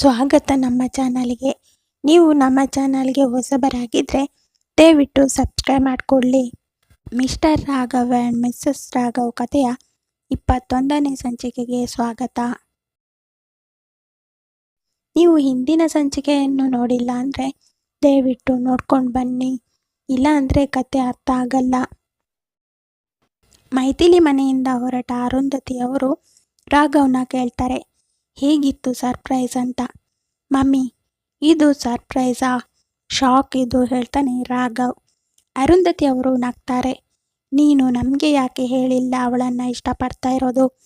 ಸ್ವಾಗತ ನಮ್ಮ ಚಾನಲ್ಗೆ. ನೀವು ನಮ್ಮ ಚಾನಲ್ಗೆ ಹೊಸಬರಾಗಿದ್ದರೆ ದಯವಿಟ್ಟು ಸಬ್ಸ್ಕ್ರೈಬ್ ಮಾಡಿಕೊಳ್ಳಿ. Mister Raghav and missus Raghav ಕಥೆಯ ಇಪ್ಪತ್ತೊಂದನೇ ಸಂಚಿಕೆಗೆ ಸ್ವಾಗತ. ನೀವು ಹಿಂದಿನ ಸಂಚಿಕೆಯನ್ನು ನೋಡಿಲ್ಲ ಅಂದರೆ ದಯವಿಟ್ಟು ನೋಡ್ಕೊಂಡು ಬನ್ನಿ. ಇಲ್ಲ ಅಂದರೆ ಕತೆ ಅರ್ಥ ಆಗಲ್ಲ. ಮೈಥಿಲಿ ಮನೆಯಿಂದ ಹೊರಟ ಅರುಂಧತಿಯವರು ರಾಘವ್ನ ಕೇಳ್ತಾರೆ. ಹೇಗಿತ್ತು ಸರ್ಪ್ರೈಸ್ ಅಂತ? ಮಮ್ಮಿ, ಇದು ಸರ್ಪ್ರೈಸಾ? ಶಾಕ್ ಇದು ಹೇಳ್ತಾನೆ ರಾಘವ್. ಅರುಂಧತಿ ಅವರು ನಗ್ತಾರೆ. ನೀನು ನಮಗೆ ಯಾಕೆ ಹೇಳಿಲ್ಲ ಅವಳನ್ನು ಇಷ್ಟಪಡ್ತಾ ಇರೋದು?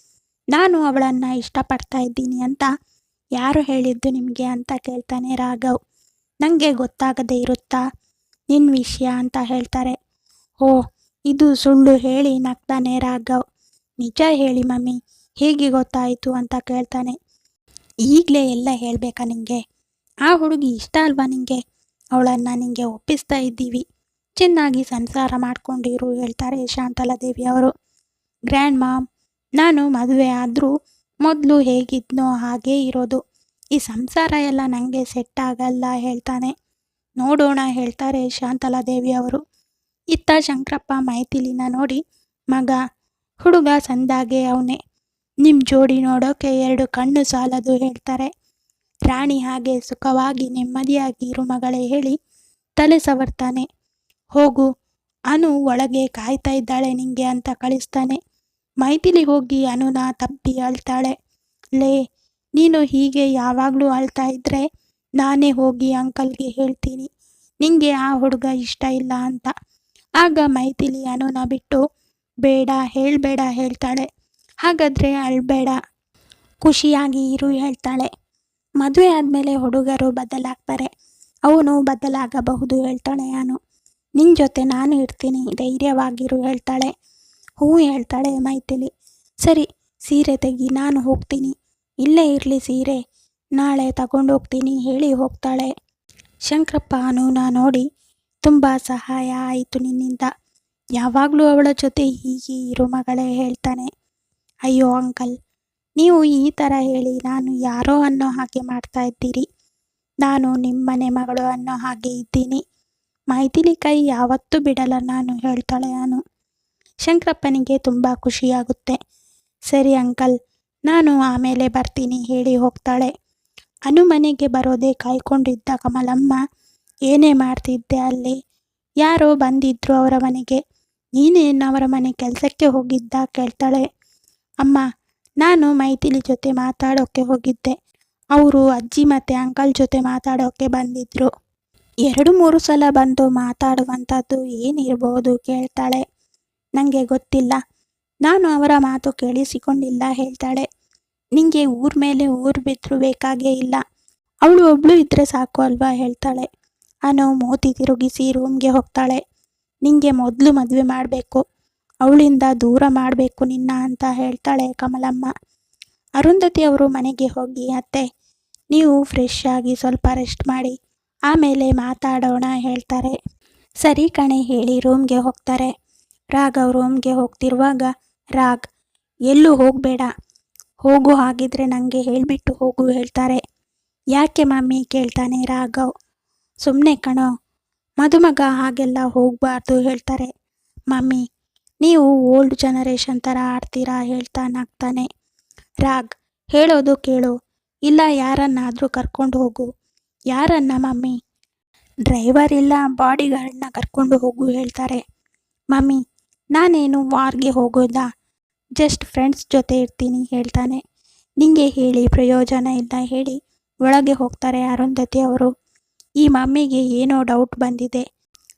ನಾನು ಅವಳನ್ನು ಇಷ್ಟಪಡ್ತಾ ಇದ್ದೀನಿ ಅಂತ ಯಾರು ಹೇಳಿದ್ದು ನಿಮಗೆ ಅಂತ ಕೇಳ್ತಾನೆ ರಾಘವ್. ನನಗೆ ಗೊತ್ತಾಗದೇ ಇರುತ್ತಾ? ನಿನ್ನ ವಿಷಯ ಅಂತ ಹೇಳ್ತಾರೆ. ಓ ಇದು ಸುಳ್ಳು ಹೇಳಿ ನಗ್ತಾನೆ ರಾಘವ್. ನಿಜ ಹೇಳಿ ಮಮ್ಮಿ, ಹೇಗೆ ಗೊತ್ತಾಯಿತು ಅಂತ ಕೇಳ್ತಾನೆ. ಈಗಲೇ ಎಲ್ಲ ಹೇಳಬೇಕಾ ನಿಮಗೆ ಆ ಹುಡುಗಿ ಇಷ್ಟ ಅಲ್ವಾ ನಿಮಗೆ ಅವಳನ್ನು ನಿಮಗೆ ಒಪ್ಪಿಸ್ತಾ ಇದ್ದೀವಿ. ಚೆನ್ನಾಗಿ ಸಂಸಾರ ಮಾಡಿಕೊಂಡಿರು ಹೇಳ್ತಾರೆ ಶಾಂತಲಾದೇವಿ ಅವರು. ಗ್ರ್ಯಾಂಡ್ ಮಾಮ್, ನಾನು ಮದುವೆ ಆದರೂ ಮೊದಲು ಹೇಗಿದ್ನೋ ಹಾಗೇ ಇರೋದು. ಈ ಸಂಸಾರ ಎಲ್ಲ ನನಗೆ ಸೆಟ್ ಆಗಲ್ಲ ಹೇಳ್ತಾನೆ. ನೋಡೋಣ ಹೇಳ್ತಾರೆ ಶಾಂತಲಾದೇವಿ ಅವರು. ಇತ್ತ ಶಂಕರಪ್ಪ ಮೈಥಿಲಿನ ನೋಡಿ, ಮಗ ಹುಡುಗ ಸಂದಾಗೆ ಅವನೇ. ನಿಮ್ಮ ಜೋಡಿ ನೋಡೋಕೆ ಎರಡು ಕಣ್ಣು ಸಾಲದು ಹೇಳ್ತಾರೆ. ರಾಣಿ ಹಾಗೆ ಸುಖವಾಗಿ ನೆಮ್ಮದಿಯಾಗಿ ಇರು ಮಗಳೇ ಹೇಳಿ ತಲೆ ಸವರ್ತಾನೆ. ಹೋಗು, ಅನು ಒಳಗೆ ಕಾಯ್ತಾ ಇದ್ದಾಳೆ ನಿಂಗೆ ಅಂತ ಕಳಿಸ್ತಾನೆ. ಮೈಥಿಲಿ ಹೋಗಿ ಅನುನ ತಪ್ಪಿ ಅಳ್ತಾಳೆ. ಲೇ, ನೀನು ಹೀಗೆ ಯಾವಾಗಲೂ ಅಳ್ತಾ ಇದ್ರೆ ನಾನೇ ಹೋಗಿ ಅಂಕಲ್ಗೆ ಹೇಳ್ತೀನಿ. ನಿಂಗೆ ಆ ಹುಡುಗ ಇಷ್ಟ ಇಲ್ಲ ಅಂತ. ಆಗ ಮೈಥಿಲಿ ಅನುನ ಬಿಟ್ಟು, ಬೇಡ, ಹೇಳಬೇಡ ಹೇಳ್ತಾಳೆ. ಹಾಗಾದರೆ ಅಳ್ಬೇಡ ಖುಷಿಯಾಗಿ ಇರು ಹೇಳ್ತಾಳೆ. ಮದುವೆ ಆದಮೇಲೆ ಹುಡುಗರು ಬದಲಾಗ್ತಾರೆ. ಅವನು ಬದಲಾಗಬಹುದು ಹೇಳ್ತಾಳೆ ನಾನು ನಿನ್ನ ಜೊತೆ ನಾನು ಇರ್ತೀನಿ, ಧೈರ್ಯವಾಗಿರು ಹೇಳ್ತಾಳೆ. ಹೂ ಹೇಳ್ತಾಳೆ ಮೈಥಿಲಿ. ಸರಿ, ಸೀರೆ ತೆಗಿ, ನಾನು ಹೋಗ್ತೀನಿ. ಇಲ್ಲೇ ಇರಲಿ ಸೀರೆ. ನಾಳೆ ತಗೊಂಡೋಗ್ತೀನಿ ಹೇಳಿ ಹೋಗ್ತಾಳೆ. ಶಂಕರಪ್ಪ ಅನೂನ ನೋಡಿ, ತುಂಬ ಸಹಾಯ ಆಯಿತು ನಿನ್ನಿಂದ. ಯಾವಾಗಲೂ ಅವಳ ಜೊತೆ ಹೀಗೆ ಇರು ಮಗಳೇ ಹೇಳ್ತಾನೆ. ಅಯ್ಯೋ ಅಂಕಲ್, ನೀವು ಈ ಥರ ಹೇಳಿ ನಾನು ಯಾರೋ ಅನ್ನೋ ಹಾಗೆ ಮಾಡ್ತಾ ಇದ್ದೀರಿ. ನಾನು ನಿಮ್ಮನೆ ಮಗಳು ಅನ್ನೋ ಹಾಗೆ ಇದ್ದೀನಿ. ಮೈಥಿಲಿ ಕೈ ಯಾವತ್ತೂ ಬಿಡಲ್ಲ ನಾನು ಹೇಳ್ತಾಳೆ ನಾನು ಶಂಕರಪ್ಪನಿಗೆ ತುಂಬ ಖುಷಿಯಾಗುತ್ತೆ. ಸರಿ ಅಂಕಲ್, ನಾನು ಆಮೇಲೆ ಬರ್ತೀನಿ ಹೇಳಿ ಹೋಗ್ತಾಳೆ. ಅನು ಮನೆಗೆ ಬರೋದೇ ಕಾಯ್ಕೊಂಡಿದ್ದ ಕಮಲಮ್ಮ, ಏನೇ ಮಾಡ್ತಿದ್ದೆ ಅಲ್ಲಿ? ಯಾರೋ ಬಂದಿದ್ರು ಅವರ ಮನೆಗೆ. ನೀನೇನು ಅವರ ಮನೆ ಕೆಲಸಕ್ಕೆ ಹೋಗಿದ್ದ ಕೇಳ್ತಾಳೆ. ಅಮ್ಮ, ನಾನು ಮೈಥಿಲಿ ಜೊತೆ ಮಾತಾಡೋಕ್ಕೆ ಹೋಗಿದ್ದೆ. ಅವರು ಅಜ್ಜಿ ಮತ್ತು ಅಂಕಲ್ ಜೊತೆ ಮಾತಾಡೋಕ್ಕೆ ಬಂದಿದ್ದರು ಎರಡು ಮೂರು ಸಲ ಬಂದು ಮಾತಾಡುವಂಥದ್ದು ಏನಿರ್ಬೋದು ಕೇಳ್ತಾಳೆ. ನನಗೆ ಗೊತ್ತಿಲ್ಲ. ನಾನು ಅವರ ಮಾತು ಕೇಳಿಸಿಕೊಂಡಿಲ್ಲ ಹೇಳ್ತಾಳೆ. ನಿಂಗೆ ಊರ ಮೇಲೆ ಊರು ಬಿದ್ದರೂ ಬೇಕಾಗೇ ಇಲ್ಲ. ಅವಳು ಒಬ್ಳು ಇದ್ದರೆ ಸಾಕು ಅಲ್ವಾ ಹೇಳ್ತಾಳೆ. ಅನು ಮೋತಿ ತಿರುಗಿಸಿ ರೂಮ್ಗೆ ಹೋಗ್ತಾಳೆ. ನಿಂಗೆ ಮೊದಲು ಮದುವೆ ಮಾಡಬೇಕು. ಅವಳಿಂದ ದೂರ ಮಾಡಬೇಕು ನಿನ್ನ ಅಂತ ಹೇಳ್ತಾಳೆ ಕಮಲಮ್ಮ. ಅರುಂಧತಿ ಅವರು ಮನೆಗೆ ಹೋಗಿ, ಅತ್ತೆ, ನೀವು ಫ್ರೆಶ್ ಆಗಿ ಸ್ವಲ್ಪ ರೆಸ್ಟ್ ಮಾಡಿ, ಆಮೇಲೆ ಮಾತಾಡೋಣ, ಹೇಳ್ತಾರೆ. ಸರಿ ಕಣೆ, ಹೇಳಿ ರೂಮ್ಗೆ ಹೋಗ್ತಾರೆ. ರಾಘವ್ ರೂಮ್ಗೆ ಹೋಗ್ತಿರುವಾಗ, ರಾಗ್, ಎಲ್ಲೂ ಹೋಗಬೇಡ. ಹೋಗು ಹಾಗಿದ್ರೆ ನನಗೆ ಹೇಳಿಬಿಟ್ಟು ಹೋಗು, ಹೇಳ್ತಾರೆ. ಯಾಕೆ ಮಮ್ಮಿ? ಕೇಳ್ತಾನೆ ರಾಘವ್ ಸುಮ್ಮನೆ ಕಣೋ, ಮದುಮಗ ಹಾಗೆಲ್ಲ ಹೋಗಬಾರ್ದು, ಹೇಳ್ತಾರೆ. ಮಮ್ಮಿ ನೀವು ಓಲ್ಡ್ ಜನರೇಷನ್ ಥರ ಆಡ್ತೀರಾ ಹೇಳ್ತಾ ನಗ್ತಾನೆ. ರಾಗ್, ಹೇಳೋದು ಕೇಳು. ಇಲ್ಲ ಯಾರನ್ನಾದರೂ ಕರ್ಕೊಂಡು ಹೋಗು. ಯಾರನ್ನ ಮಮ್ಮಿ? ಡ್ರೈವರ್ ಇಲ್ಲ ಬಾಡಿ ಗಾರ್ಡ್ನ ಕರ್ಕೊಂಡು ಹೋಗು ಹೇಳ್ತಾರೆ. ಮಮ್ಮಿ, ನಾನೇನು ವಾರ್ಗೆ ಹೋಗೋದಾ? ಜಸ್ಟ್ ಫ್ರೆಂಡ್ಸ್ ಜೊತೆ ಇರ್ತೀನಿ ಹೇಳ್ತಾನೆ. ನಿಂಗೆ ಹೇಳಿ, ಪ್ರಯೋಜನ ಇಲ್ಲ ಹೇಳಿ ಒಳಗೆ ಹೋಗ್ತಾರೆ ಅರುಂಧತಿ ಅವರು. ಈ ಮಮ್ಮಿಗೆ ಏನೋ ಡೌಟ್ ಬಂದಿದೆ.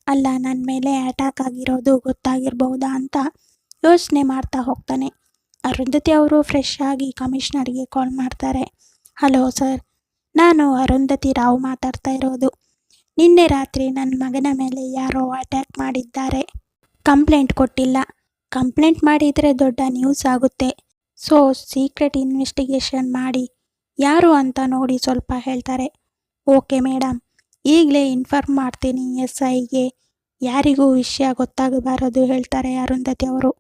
ಅಲ್ಲ ನನ್ನ ಮೇಲೆ ಅಟ್ಯಾಕ್ ಆಗಿರೋದು ಗೊತ್ತಾಗಿರ್ಬೋದಾ ಅಂತ ಯೋಚನೆ ಮಾಡ್ತಾ ಹೋಗ್ತಾನೆ. ಅರುಂಧತಿ ಅವರು ಫ್ರೆಶ್ ಆಗಿ ಕಮಿಷನರ್ಗೆ ಕಾಲ್ ಮಾಡ್ತಾರೆ. ಹಲೋ ಸರ್ ನಾನು ಅರುಂಧತಿ ರಾವ್ ಮಾತಾಡ್ತಾ ಇರೋದು. ನಿನ್ನೆ ರಾತ್ರಿ ನನ್ನ ಮಗನ ಮೇಲೆ ಯಾರೋ ಅಟ್ಯಾಕ್ ಮಾಡಿದ್ದಾರೆ. ಕಂಪ್ಲೇಂಟ್ ಕೊಟ್ಟಿಲ್ಲ. ಕಂಪ್ಲೇಂಟ್ ಮಾಡಿದರೆ ದೊಡ್ಡ ನ್ಯೂಸ್ ಆಗುತ್ತೆ. ಸೊ ಸೀಕ್ರೆಟ್ ಇನ್ವೆಸ್ಟಿಗೇಷನ್ ಮಾಡಿ. ಯಾರು ಅಂತ ನೋಡಿ ಸ್ವಲ್ಪ ಹೇಳ್ತಾರೆ. ಓಕೆ ಮೇಡಮ್ ಈಗಲೇ ಇನ್ಫಾರ್ಮ್ ಮಾಡ್ತೀನಿ ಎಸ್ ಐಗೆ ಯಾರಿಗೂ ವಿಷಯ ಗೊತ್ತಾಗಬಾರದು ಹೇಳ್ತಾರೆ ಅರುಂಧತಿ ಅವರು.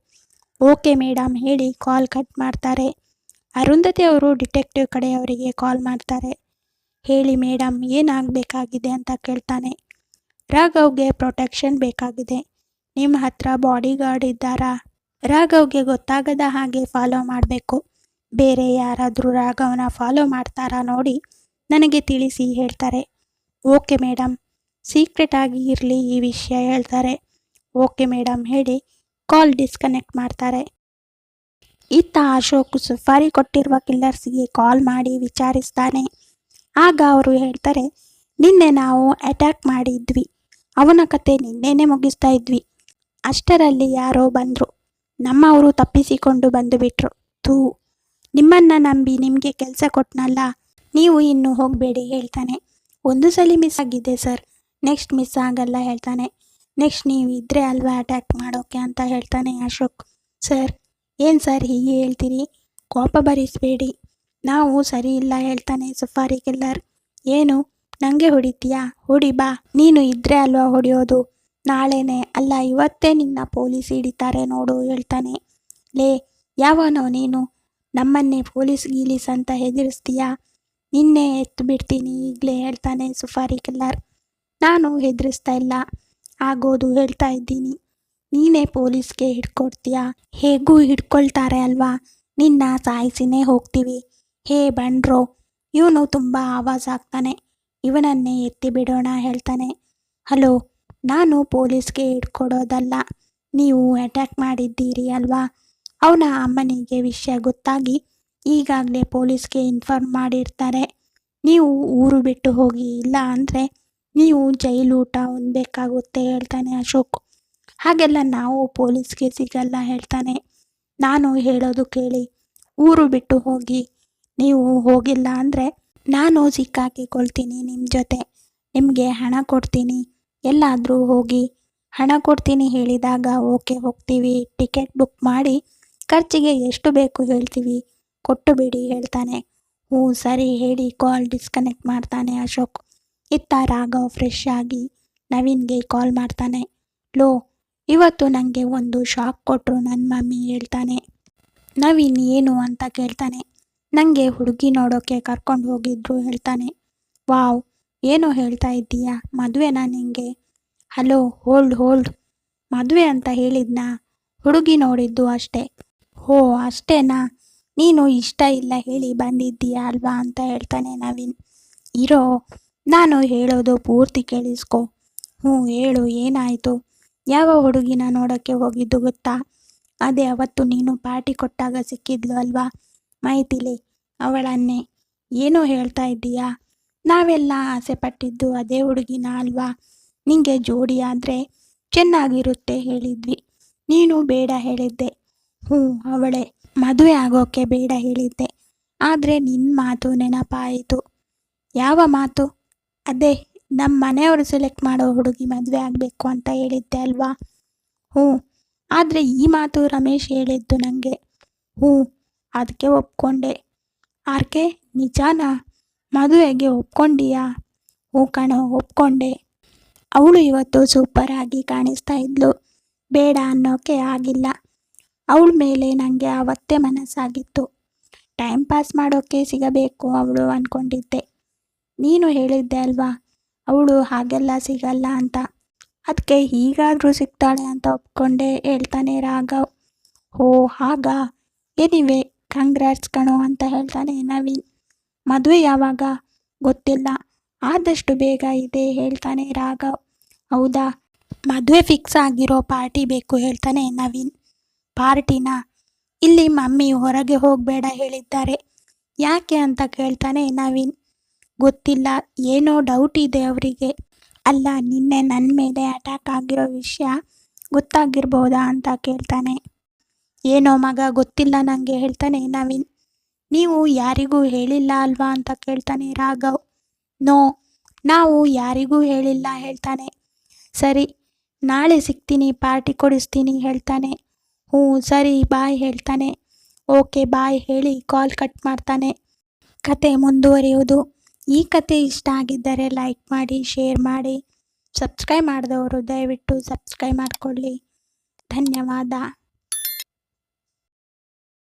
ಓಕೆ ಮೇಡಮ್ ಹೇಳಿ ಕಾಲ್ ಕಟ್ ಮಾಡ್ತಾರೆ. ಅರುಂಧತಿ ಅವರು ಡಿಟೆಕ್ಟಿವ್ ಕಡೆಯವರಿಗೆ ಕಾಲ್ ಮಾಡ್ತಾರೆ. ಹೇಳಿ ಮೇಡಮ್ ಏನಾಗಬೇಕಾಗಿದೆ ಅಂತ ಕೇಳ್ತಾನೆ. ರಾಘವ್ಗೆ ಪ್ರೊಟೆಕ್ಷನ್ ಬೇಕಾಗಿದೆ. ನಿಮ್ಮ ಹತ್ರ ಬಾಡಿಗಾರ್ಡ್ ಇದ್ದಾರಾ? ರಾಘವ್ಗೆ ಗೊತ್ತಾಗದ ಹಾಗೆ ಫಾಲೋ ಮಾಡಬೇಕು. ಬೇರೆ ಯಾರಾದರೂ ರಾಘವನ ಫಾಲೋ ಮಾಡ್ತಾರಾ ನೋಡಿ ನನಗೆ ತಿಳಿಸಿ ಹೇಳ್ತಾರೆ. ಓಕೆ ಮೇಡಮ್ ಸೀಕ್ರೆಟ್ ಆಗಿ ಇರಲಿ ಈ ವಿಷಯ ಹೇಳ್ತಾರೆ. ಓಕೆ ಮೇಡಮ್ ಹೇಳಿ ಕಾಲ್ ಡಿಸ್ಕನೆಕ್ಟ್ ಮಾಡ್ತಾರೆ. ಇತ್ತ ಅಶೋಕ್ ಸುಫಾರಿ ಕೊಟ್ಟಿರುವ ಕಿಲ್ಲರ್ಸ್ಗೆ ಕಾಲ್ ಮಾಡಿ ವಿಚಾರಿಸ್ತಾನೆ. ಆಗ ಅವರು ಹೇಳ್ತಾರೆ, ನಿನ್ನೆ ನಾವು ಅಟ್ಯಾಕ್ ಮಾಡಿದ್ವಿ. ಅವನ ಕತೆ ನಿನ್ನೆನೆ ಮುಗಿಸ್ತಾ ಇದ್ವಿ. ಅಷ್ಟರಲ್ಲಿ ಯಾರೋ ಬಂದರು. ನಮ್ಮವರು ತಪ್ಪಿಸಿಕೊಂಡು ಬಂದುಬಿಟ್ರು. ಥೂ, ನಿಮ್ಮನ್ನು ನಂಬಿ ನಿಮಗೆ ಕೆಲಸ ಕೊಟ್ಟನಲ್ಲ ನೀವು ಇನ್ನು ಹೋಗಬೇಡಿ ಹೇಳ್ತಾನೆ. ಒಂದು ಸಲ ಮಿಸ್ ಆಗಿದೆ ಸರ್ ನೆಕ್ಸ್ಟ್ ಮಿಸ್ ಆಗಲ್ಲ ಹೇಳ್ತಾನೆ. ನೆಕ್ಸ್ಟ್ ನೀವು ಇದ್ರೆ ಅಲ್ವಾ ಅಟ್ಯಾಕ್ ಮಾಡೋಕೆ ಅಂತ ಹೇಳ್ತಾನೆ ಅಶೋಕ್. ಸರ್ ಏನು ಸರ್ ಹೀಗೆ ಹೇಳ್ತೀರಿ? ಕೋಪ ಭರಿಸಬೇಡಿ ನಾವು ಸರಿ ಇಲ್ಲ ಹೇಳ್ತಾನೆ ಸಫಾರಿ ಕಿಲ್ಲರ್ ಏನು? ನನಗೆ ಹೊಡಿತೀಯಾ? ಹೊಡಿ ಬಾ. ನೀನು ಇದ್ರೆ ಅಲ್ವಾ ಹೊಡೆಯೋದು? ನಾಳೆನೆ ಅಲ್ಲ, ಇವತ್ತೇ ನಿನ್ನ ಪೊಲೀಸ್ ಹಿಡಿತಾರೆ ನೋಡು ಹೇಳ್ತಾನೆ. ಲೇ, ಯಾವನೋ ನೀನು? ನಮ್ಮನ್ನೇ ಪೊಲೀಸ್ ಗೀಲೀಸ್ ಅಂತ ಹೆದರಿಸ್ತೀಯಾ? ನಿನ್ನೆ ಎತ್ತು ಬಿಡ್ತೀನಿ, ಈಗಲೇ ಹೇಳ್ತಾನೆ ಸುಫಾರಿ ಕಲ್ಲರ್ ನಾನು ಹೆದರಿಸ್ತಾ ಇಲ್ಲ. ಆಗೋದು ಹೇಳ್ತಾ ಇದ್ದೀನಿ. ನೀನೇ ಪೊಲೀಸ್ಗೆ ಹಿಡ್ಕೊಡ್ತೀಯಾ? ಹೇಗೂ ಹಿಡ್ಕೊಳ್ತಾರೆ ಅಲ್ವಾ? ನಿನ್ನ ಸಾಯಿಸಿನೇ ಹೋಗ್ತೀವಿ. ಹೇ ಬಂಡ್ರೋ, ಇವನು ತುಂಬ ಆವಾಜ್ ಆಗ್ತಾನೆ ಇವನನ್ನೇ ಎತ್ತಿ ಬಿಡೋಣ ಹೇಳ್ತಾನೆ. ಹಲೋ, ನಾನು ಪೊಲೀಸ್ಗೆ ಹಿಡ್ಕೊಡೋದಲ್ಲ. ನೀವು ಅಟ್ಯಾಕ್ ಮಾಡಿದ್ದೀರಿ ಅಲ್ವಾ? ಅವನ ಅಮ್ಮನಿಗೆ ವಿಷಯ ಗೊತ್ತಾಗಿ ಈಗಾಗಲೇ ಪೊಲೀಸ್ಗೆ ಇನ್ಫಾರ್ಮ್ ಮಾಡಿರ್ತಾರೆ. ನೀವು ಊರು ಬಿಟ್ಟು ಹೋಗಿ, ಇಲ್ಲ ಅಂದರೆ ನೀವು ಜೈಲೂಟ ಹೊಂದಬೇಕಾಗುತ್ತೆ ಹೇಳ್ತಾನೆ ಅಶೋಕ್. ಹಾಗೆಲ್ಲ ನಾವು ಪೊಲೀಸ್ಗೆ ಸಿಗಲ್ಲ ಹೇಳ್ತಾನೆ. ನಾನು ಹೇಳೋದು ಕೇಳಿ, ಊರು ಬಿಟ್ಟು ಹೋಗಿ, ನೀವು ಹೋಗಿಲ್ಲ ಅಂದರೆ ನಾನು ಸಿಕ್ಕಾಕಿಕೊಳ್ತೀನಿ ನಿಮ್ಮ ಜೊತೆ. ನಿಮಗೆ ಹಣ ಕೊಡ್ತೀನಿ. ಎಲ್ಲಾದರೂ ಹೋಗಿ ಹಣ ಕೊಡ್ತೀನಿ ಹೇಳಿದಾಗ ಓಕೆ ಹೋಗ್ತೀವಿ. ಟಿಕೆಟ್ ಬುಕ್ ಮಾಡಿ ಖರ್ಚಿಗೆ ಎಷ್ಟು ಬೇಕು ಹೇಳ್ತೀವಿ. ಕೊಟ್ಟು ಬಿಡಿ ಹೇಳ್ತಾನೆ. ಹ್ಞೂ, ಸರಿ ಹೇಳಿ ಕಾಲ್ ಡಿಸ್ಕನೆಕ್ಟ್ ಮಾಡ್ತಾನೆ ಅಶೋಕ್. ಇತ್ತ ರಾಘವ್ ಫ್ರೆಶ್ ಆಗಿ ನವೀನ್ಗೆ ಕಾಲ್ ಮಾಡ್ತಾನೆ. ಲೋ, ಇವತ್ತು ನನಗೆ ಒಂದು ಶಾಕ್ ಕೊಟ್ಟರು ನನ್ನ ಮಮ್ಮಿ ಹೇಳ್ತಾನೆ. ನವೀನ್ ಏನು ಅಂತ ಕೇಳ್ತಾನೆ. ನನಗೆ ಹುಡುಗಿ ನೋಡೋಕ್ಕೆ ಕರ್ಕೊಂಡು ಹೋಗಿದ್ರು ಹೇಳ್ತಾನೆ. ವಾವ್, ಏನು ಹೇಳ್ತಾ ಇದ್ದೀಯಾ? ಮದುವೆನಾ ನಿಂಗೆ? ಹಲೋ ಹೋಲ್ಡ್ ಹೋಲ್ಡ್ ಮದುವೆ ಅಂತ ಹೇಳಿದ್ನಾ? ಹುಡುಗಿ ನೋಡಿದ್ದು ಅಷ್ಟೇ. ಹೋ ಅಷ್ಟೇನಾ? ನೀನು ಇಷ್ಟ ಇಲ್ಲ ಹೇಳಿ ಬಂದಿದ್ದೀಯಾ ಅಲ್ವಾ ಅಂತ ಹೇಳ್ತಾನೆ ನವೀನ್. ಇರೋ, ನಾನು ಹೇಳೋದು ಪೂರ್ತಿ ಕೇಳಿಸ್ಕೊ. ಹ್ಞೂ, ಹೇಳು, ಏನಾಯಿತು? ಯಾವ ಹುಡುಗಿನ ನೋಡೋಕ್ಕೆ ಹೋಗಿದ್ದು ಗೊತ್ತಾ? ಅದೇ ಅವತ್ತು ನೀನು ಪಾರ್ಟಿ ಕೊಟ್ಟಾಗ ಸಿಕ್ಕಿದ್ಲು ಅಲ್ವಾ? ಮೈತಿಲಿ ಅವಳನ್ನೇ. ಏನೋ ಹೇಳ್ತಾ ಇದ್ದೀಯಾ? ನಾವೆಲ್ಲ ಆಸೆ ಪಟ್ಟಿದ್ದು ಅದೇ ಹುಡುಗಿನ ಅಲ್ವಾ? ನಿಂಗೆ ಜೋಡಿ ಆದರೆ ಚೆನ್ನಾಗಿರುತ್ತೆ, ಹೇಳಿದ್ವಿ. ನೀನು ಬೇಡ ಹೇಳಿದ್ದೆ. ಹ್ಞೂ, ಅವಳೇ. ಮದುವೆ ಆಗೋಕ್ಕೆ ಬೇಡ ಹೇಳಿದ್ದೆ. ಆದರೆ ನಿನ್ನ ಮಾತು ನೆನಪಾಯಿತು. ಯಾವ ಮಾತು? ಅದೇ ನಮ್ಮ ಮನೆಯವರು ಸೆಲೆಕ್ಟ್ ಮಾಡೋ ಹುಡುಗಿ ಮದುವೆ ಆಗಬೇಕು ಅಂತ ಹೇಳಿದ್ದೆ ಅಲ್ವಾ? ಹ್ಞೂ. ಆದರೆ ಈ ಮಾತು ರಮೇಶ್ ಹೇಳಿದ್ದು ನನಗೆ ಹ್ಞೂ ಅದಕ್ಕೆ ಒಪ್ಕೊಂಡೆ. ಆರ್ಕೆ, ನಿಜಾನ? ಮದುವೆಗೆ ಒಪ್ಕೊಂಡಿಯಾ? ಹ್ಞೂ ಕಣೋ, ಒಪ್ಕೊಂಡೆ. ಅವಳು ಇವತ್ತು ಸೂಪರಾಗಿ ಕಾಣಿಸ್ತಾ ಇದ್ಲು. ಬೇಡ ಅನ್ನೋಕೆ ಆಗಿಲ್ಲ. ಅವಳ ಮೇಲೆ ನನಗೆ ಆವತ್ತೇ ಮನಸ್ಸಾಗಿತ್ತು. ಟೈಮ್ ಪಾಸ್ ಮಾಡೋಕ್ಕೆ ಸಿಗಬೇಕು ಅವಳು ಅಂದ್ಕೊಂಡಿದ್ದೆ ನೀನು ಹೇಳಿದ್ದೆ ಅಲ್ವಾ? ಅವಳು ಹಾಗೆಲ್ಲ ಸಿಗಲ್ಲ ಅಂತ. ಅದಕ್ಕೆ ಹೀಗಾದರೂ ಸಿಗ್ತಾಳೆ ಅಂತ ಒಪ್ಕೊಂಡೆ ಹೇಳ್ತಾನೆ ರಾಘವ್. ಓ ಹಾಗಾ? ಏನಿವೆ? ಕಂಗ್ರಾಟ್ಸ್ ಕಣೋ ಅಂತ ಹೇಳ್ತಾನೆ ನವೀನ್. ಮದುವೆ ಯಾವಾಗ? ಗೊತ್ತಿಲ್ಲ. ಆದಷ್ಟು ಬೇಗ ಇದೆ ಹೇಳ್ತಾನೆ ರಾಘವ್. ಹೌದಾ? ಮದುವೆ ಫಿಕ್ಸ್ ಆಗಿರೋ ಪಾರ್ಟಿ ಬೇಕು ಹೇಳ್ತಾನೆ ನವೀನ್. ಪಾರ್ಟಿನಾ? ಇಲ್ಲಿ ಮಮ್ಮಿ ಹೊರಗೆ ಹೋಗಬೇಡ ಹೇಳಿದ್ದಾರೆ. ಯಾಕೆ ಅಂತ ಕೇಳ್ತಾನೆ ನವೀನ್. ಗೊತ್ತಿಲ್ಲ, ಏನೋ ಡೌಟ್ ಇದೆ ಅವರಿಗೆ. ಅಲ್ಲ, ನಿನ್ನೆ ನನ್ನ ಮೇಲೆ ಅಟ್ಯಾಕ್ ಆಗಿರೋ ವಿಷಯ ಗೊತ್ತಾಗಿರ್ಬೋದಾ ಅಂತ ಕೇಳ್ತಾನೆ. ಏನೋ ಮಗ, ಗೊತ್ತಿಲ್ಲ ನನಗೆ ಹೇಳ್ತಾನೆ ನವೀನ್. ನೀವು ಯಾರಿಗೂ ಹೇಳಿಲ್ಲ ಅಲ್ವಾ ಅಂತ ಕೇಳ್ತಾನೆ ರಾಘವ್. ನೋ, ನಾವು ಯಾರಿಗೂ ಹೇಳಿಲ್ಲ ಹೇಳ್ತಾನೆ. ಸರಿ, ನಾಳೆ ಸಿಗ್ತೀನಿ ಪಾರ್ಟಿ ಕೊಡಿಸ್ತೀನಿ ಹೇಳ್ತಾನೆ. ಹ್ಞೂ, ಸರಿ, ಬಾಯ್ ಹೇಳ್ತಾನೆ. ಓಕೆ, ಬಾಯ್ ಹೇಳಿ, ಕಾಲ್ ಕಟ್ ಮಾಡ್ತಾನೆ. ಕತೆ ಮುಂದುವರಿಯುವುದು. ಈ ಕತೆ ಇಷ್ಟ ಆಗಿದ್ದರೆ ಲೈಕ್ ಮಾಡಿ, ಶೇರ್ ಮಾಡಿ. ಸಬ್ಸ್ಕ್ರೈಬ್ ಮಾಡಿದವರು ದಯವಿಟ್ಟು ಸಬ್ಸ್ಕ್ರೈಬ್ ಮಾಡಿಕೊಳ್ಳಿ. ಧನ್ಯವಾದ.